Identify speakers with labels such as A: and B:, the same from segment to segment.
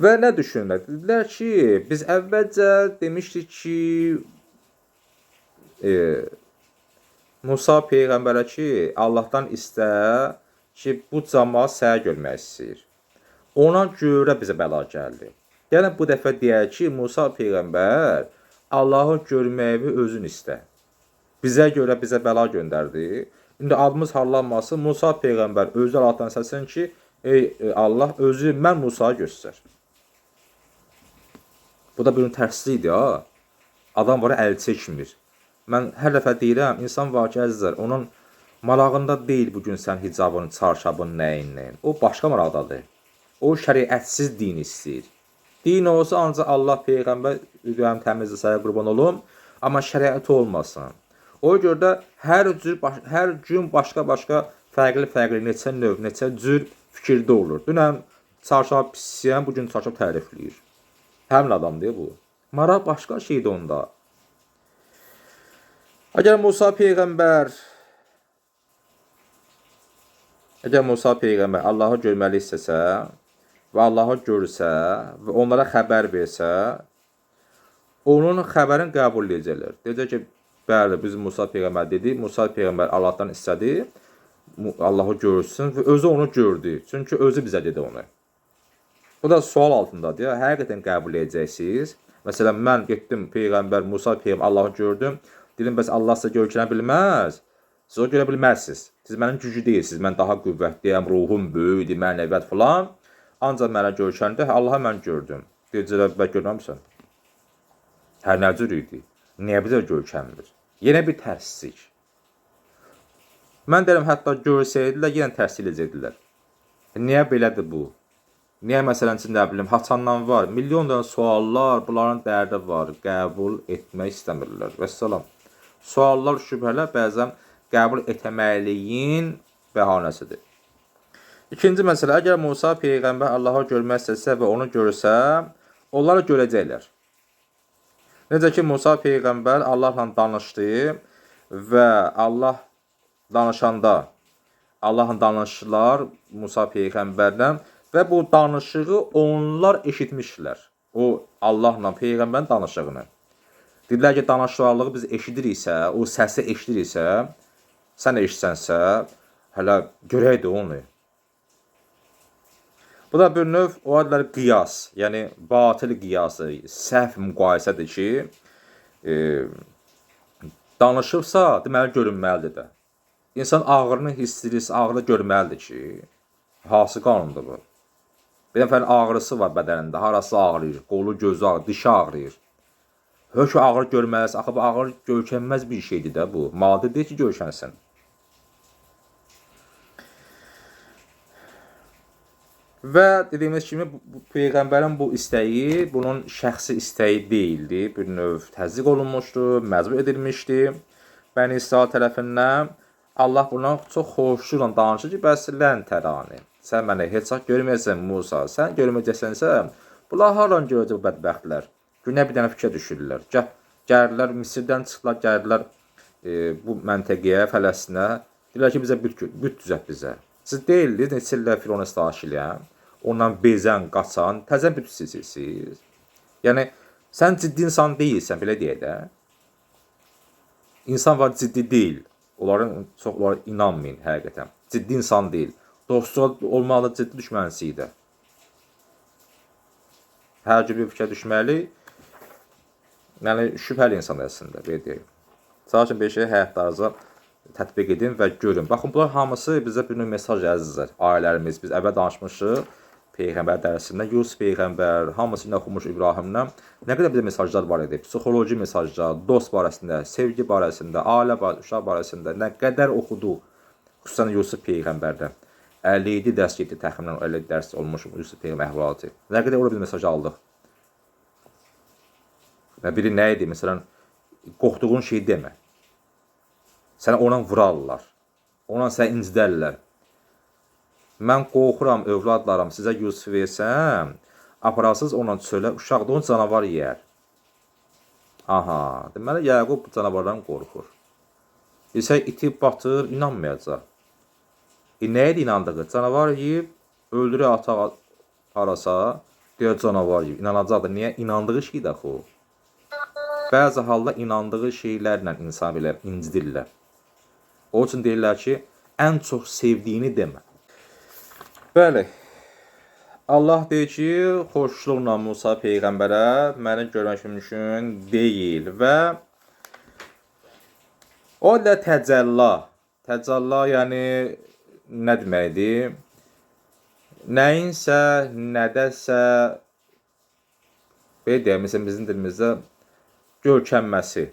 A: Və nə düşünürlər? Dedilər ki, biz əvvəlcə demişdik ki, e, Musa peyğəmbərə ki, Allahdan istə ki, bu cəmaət sənə görmək istəyir. Ona görə bizə bəla gəldi. Gəlin bu dəfə deyək ki, Musa peyğəmbər Allahı görməyi özün istə. Bizə görə bizə bəla göndərdi. İndi adımız harlanmasın. Musa peyğəmbər özü Allahdan səsin ki, ey e, Allah özü mən Musaya göstər. Bu da bunun tərslidir ha. Adam var əl çəkmir. Mən hər dəfə deyirəm, insan var ki, əzizlər, onun marağında deyil bu gün sən hicabın, çarşabın, nəyin, nəyin. O başqa maraqdadır. O şəriətsiz din istəyir. Din olsa ancaq Allah peyğəmbər ürəyim təmizləsə qurban olum, amma şəriət olmasın. O görə də hər cür baş, hər gün başqa-başqa fərqli-fərqli neçə növ, neçə cür fikirdə olur. Dünən çarşab pisiyən bu gün çarşab tərifləyir. Həmin adamdır bu. Maraq başqa şeydir onda. Əgər Musa peyğəmbər Əgər Musa peyğəmbər Allahı görməli istəsə və Allahı görsə və onlara xəbər versə, onun xəbərini qəbul edəcəklər. Deyəcək ki, bəli, biz Musa peyğəmbər dedi, Musa peyğəmbər Allahdan istədi, Allahı görsün və özü onu gördü. Çünki özü bizə dedi onu. Bu da sual altındadır. Ya. Həqiqətən qəbul edəcəksiniz. Məsələn, mən getdim peyğəmbər Musa peyğəmbər Allahı gördüm. Dedim bəs Allah sizə görkənə bilməz. Siz o görə bilməzsiniz. Siz mənim güclü deyilsiniz. Mən daha qüvvətliyəm, ruhum böyükdür, mənəviyyat falan. Ancaq mənə görkəndə Allahı mən gördüm. Deyəcəklər, bə görməmisən. Hər nə cür idi? Niyə bizə görkənmir? Yenə bir tərsizlik. Mən deyirəm, hətta görsəydilər, yenə tərsir edəcəkdilər. Niyə belədir bu? Niyə məsələn nə bilim, haçandan var, milyon dənə suallar, bunların dərdi var, qəbul etmək istəmirlər. Vəssalam. Suallar, şübhələr bəzən qəbul etməliyin bəhanəsidir. İkinci məsələ, əgər Musa peyğəmbər Allahı görmək istəsə və onu görsə, onlar görəcəklər. Necə ki Musa peyğəmbər Allahla danışdı və Allah danışanda Allahla danışdılar Musa peyğəmbərlə və bu danışığı onlar eşitmişlər. O Allahla peyğəmbərin danışığını. Dedilər ki, danışıqlığı biz eşidiriksə, o səsi eşidiriksə, sən eşitsənsə, hələ görək də onu. Bu da bir növ o adlar qiyas, yəni batil qiyası, səhv müqayisədir ki, e, danışıbsa, deməli görünməlidir də. İnsan ağrını hiss edirsə, ağrını görməlidir ki, hansı qanundur bu? Bir nəfərin ağrısı var bədənində, harası ağrıyır, qolu, gözü ağrıyır, dişi ağrıyır. Hök ağrı görməlisən, axı bu ağrı görkənməz bir şeydir də bu. Maddi deyil ki, görkənsin. Və dediyimiz kimi peyğəmbərin bu istəyi bunun şəxsi istəyi deyildi. Bir növ təzyiq olunmuşdu, məcbur edilmişdi. Bəni İsrail tərəfindən Allah buna çox xoşluqla danışır ki, bəs lən tərani. Sən məni heç vaxt görməyəcəksən Musa. Sən görməyəcəksənsə, bunlar hardan görəcək bədbəxtlər? Günə bir dənə fikrə düşürlər. Gəl, gəldilər Misirdən çıxdılar, gəldilər e, bu məntəqəyə, Fələstinə. Deyirlər ki, bizə büt, büt düzət bizə. Siz deyildiniz, neçə illər Firona sitaşiləyəm. Ondan bezən, qaçan, təzə büt sizsiniz. Yəni, sən ciddi insan deyilsən, belə deyək də. İnsan var ciddi deyil. Onların çoxları inanmayın həqiqətən. Ciddi insan deyil. Dostluğa olmalı ciddi düşmənisi idi. Hər cür bir fikrə düşməli. Yəni şübhəli insan əslində, belə deyək. Sadəcə bir şey həyatlarınıza tətbiq edin və görün. Baxın, bunlar hamısı bizə bir növ mesaj əzizlər. Ailələrimiz, biz əvvəl danışmışıq. Peyğəmbər dərsində Yusuf peyğəmbər, hamısını oxumuş İbrahimdən. Nə qədər bizə mesajlar var idi. Psixoloji mesajlar, dost barəsində, sevgi barəsində, ailə barəsində, uşaq barəsində nə qədər oxuduq. Xüsusən Yusuf peyğəmbərdən. 57 dərs getdi təxminən 50 dərs olmuş Yusuf peyğəmbər əhvalatı. Nə qədər orada biz mesaj aldıq. Və biri nə idi? Məsələn, qorxduğun şey demə. Səni ona vurarlar. Ona səni incidərlər. Mən qorxuram övladlarım, sizə Yusuf versəm, aparasız ona çölə, uşaq da onu canavar yeyər. Aha, deməli Yaqub canavardan qorxur. Desək itib batır, inanmayacaq. E, nə idi inandığı? Canavar yeyib, öldürə ataq arasa, Deyə canavar gibi inanacaqdır. Niyə? İnandığı şey də o. Bəzi halda inandığı şeylərlə insan belə incidirlər. O üçün deyirlər ki, ən çox sevdiyini demə. Bəli. Allah deyir ki, xoşluqla Musa peyğəmbərə məni görmək mümkün deyil və o da təcəlla. Təcəlla yəni nə deməkdir? Nəyinsə, nədəsə belə deyək, məsələn bizim dilimizdə görkənməsi.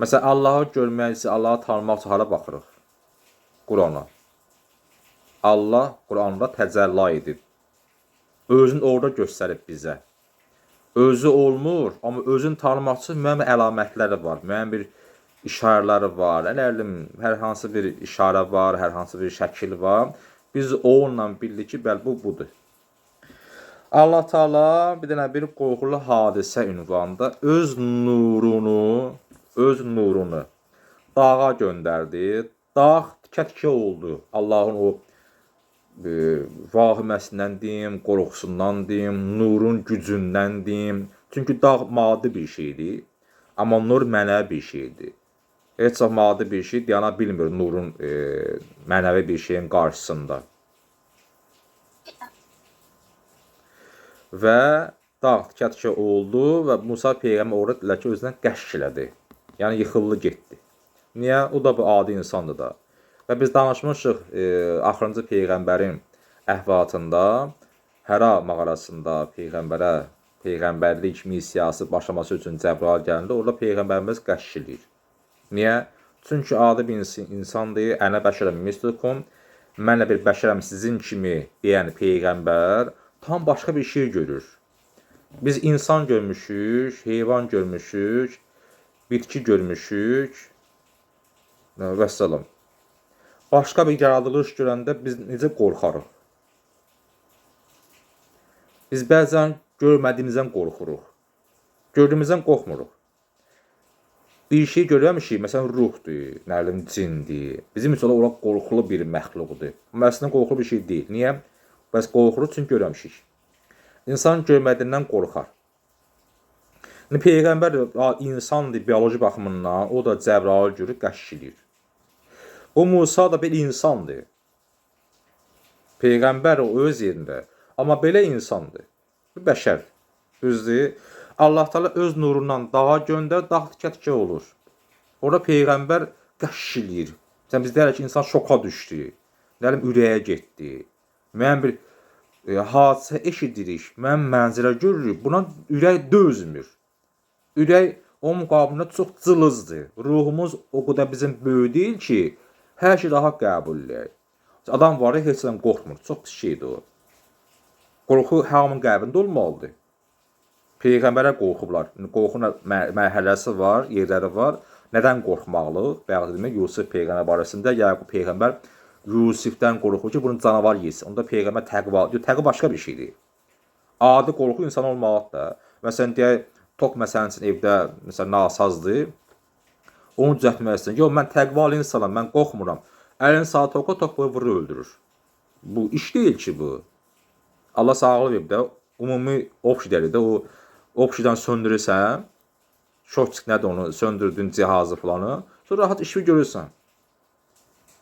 A: Məsələn Allahı görmək üçün, Allahı tanımaq üçün hara baxırıq? Qurana. Allah Quranda təcəlli edib. Özünü orada göstərib bizə. Özü olmur, amma özünü tanımaq üçün müəyyən əlamətləri var, müəyyən bir işarələri var. Nə bilim, hər hansı bir işarə var, hər hansı bir şəkil var. Biz onunla bildik ki, bəli bu budur. Allah Taala bir dənə bir qorxulu hadisə ünvanında öz nurunu, öz nurunu dağa göndərdi. Dağ tikə-tikə oldu. Allahın o e, vahiməsindən deyim, qorxusundan deyim, nurun gücündən deyim. Çünki dağ maddi bir şeydir, amma nur mənəvi bir şeydir. Heç vaxt maddi bir şey dayana bilmir nurun e, mənəvi bir şeyin qarşısında. Və dağ tikə-tikə oldu və Musa peyğəmbər orada dedilər ki, özünə qəşş elədi. Yəni yıxıldı getdi. Niyə? O da bir adi insandır da. Və biz danışmışıq e, axırıncı peyğəmbərin əhvalatında Həra mağarasında peyğəmbərə peyğəmbərlik missiyası başlaması üçün Cəbrail gələndə orada peyğəmbərimiz qəşş eləyir. Niyə? Çünki adi bir ins- insandır. Ənə bəşərəm mislukum. Mən də bir bəşərəm sizin kimi deyən peyğəmbər tam başqa bir şey görür. Biz insan görmüşük, heyvan görmüşük, bitki görmüşük. Və salam. Başqa bir yaradılış görəndə biz necə qorxarıq? Biz bəzən görmədiyimizdən qorxuruq. Gördüyümüzdən qorxmuruq. Bir şey görəmişik, məsələn ruhdur, nə bilim cindir. Bizim üçün ora qorxulu bir məxluqdur. Amma əslində qorxulu bir şey deyil. Niyə? Bəs qorxuruq çünki görəmişik. İnsan görmədiyindən qorxar. İndi peyğəmbər insandır bioloji baxımından, o da Cəbrail görür, qəşş eləyir. O Musa da bir insandır. Peyğəmbər o öz yerində, amma belə insandır. Bir bəşər. Düzdür? Allah Taala öz nurundan dağa göndər, dağ tikə-tikə olur. Orada peyğəmbər qəşş eləyir. Sən biz deyərik ki, insan şoka düşdü. Nə bilim ürəyə getdi. Müəyyən bir e, hadisə eşidirik, müəyyən mənzərə görürük. Buna ürək dözmür. Ürək onun müqabilində çox cılızdır. Ruhumuz o qədər bizim böyük deyil ki, hər şey rahat qəbul edək. Adam var ya, heç nədən qorxmur. Çox pis şeydir o. Qorxu hamının qəlbində olmalıdır. Peyğəmbərə qorxublar. Qorxunun mə- mərhələsi var, yerləri var. Nədən qorxmaqlıq? Bayaq demək Yusuf peyğəmbər barəsində Yaqub peyğəmbər Yusifdən qorxur ki, bunu canavar yesin. Onda peyğəmbər təqva, yox, təqva başqa bir şeydir. Adi qorxu insan olmalıdır da. Məsələn deyək, tok məsələn üçün evdə məsələn nasazdır. Onu düzəltməlisən. Yox, mən təqvalı insanam, mən qorxmuram. Əlin saat toka tok boyu vurur öldürür. Bu iş deyil ki bu. Allah sağlıq verib də ümumi obşiləri də o obşidən söndürürsən. Şotçik nədir onu söndürdün cihazı falanı. Sonra rahat işi görürsən.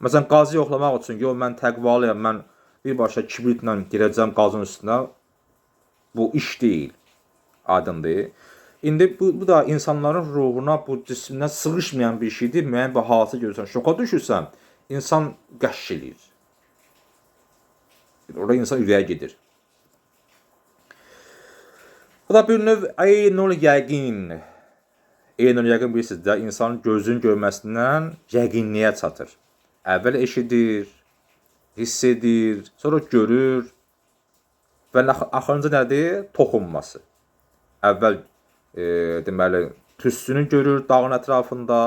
A: Məsələn qazı yoxlamaq üçün yox mən təqvalıyam, mən birbaşa kibritlə girəcəm qazın üstünə. Bu iş deyil. Aydındır. İndi bu, bu da insanların ruhuna, bu cisminə sığışmayan bir şeydir. Müəyyən bir hadisə görürsən, şoka düşürsən, insan qəşş eləyir. Orada insan ürəyə gedir. Bu da bir növ aynul yəqin. Aynul yəqin bilirsiniz də insanın gözünün görməsindən yəqinliyə çatır. Əvvəl eşidir, hiss edir, sonra görür və ax- axırıncı nədir? Toxunması. Əvvəl e, deməli tüstünü görür dağın ətrafında,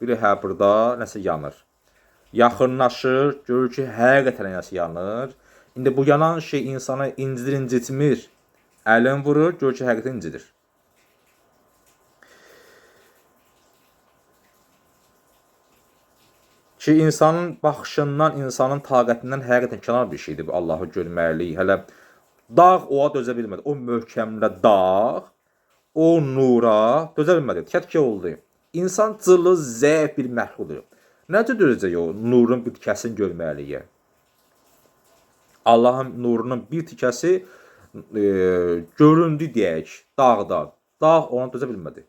A: biri hə burada nəsə yanır. Yaxınlaşır, görür ki, həqiqətən nəsə yanır. İndi bu yanan şey insanı incidir, incitmir. Əlin vurur, görür ki, həqiqətən incidir. Ki insanın baxışından, insanın taqətindən həqiqətən kənar bir şeydir bu Allahı görməklik. Hələ Dağ oğa dözə bilmədi. O möhkəmlə dağ o nura dözə bilmədi. Tikə-tikə oldu. İnsan cılız, zəif bir məxluqdur. Necə dözəcək o nurun bir tikəsini görməliyə? Allahın nurunun bir tikəsi e, göründü deyək dağdan. Dağ onu dözə bilmədi.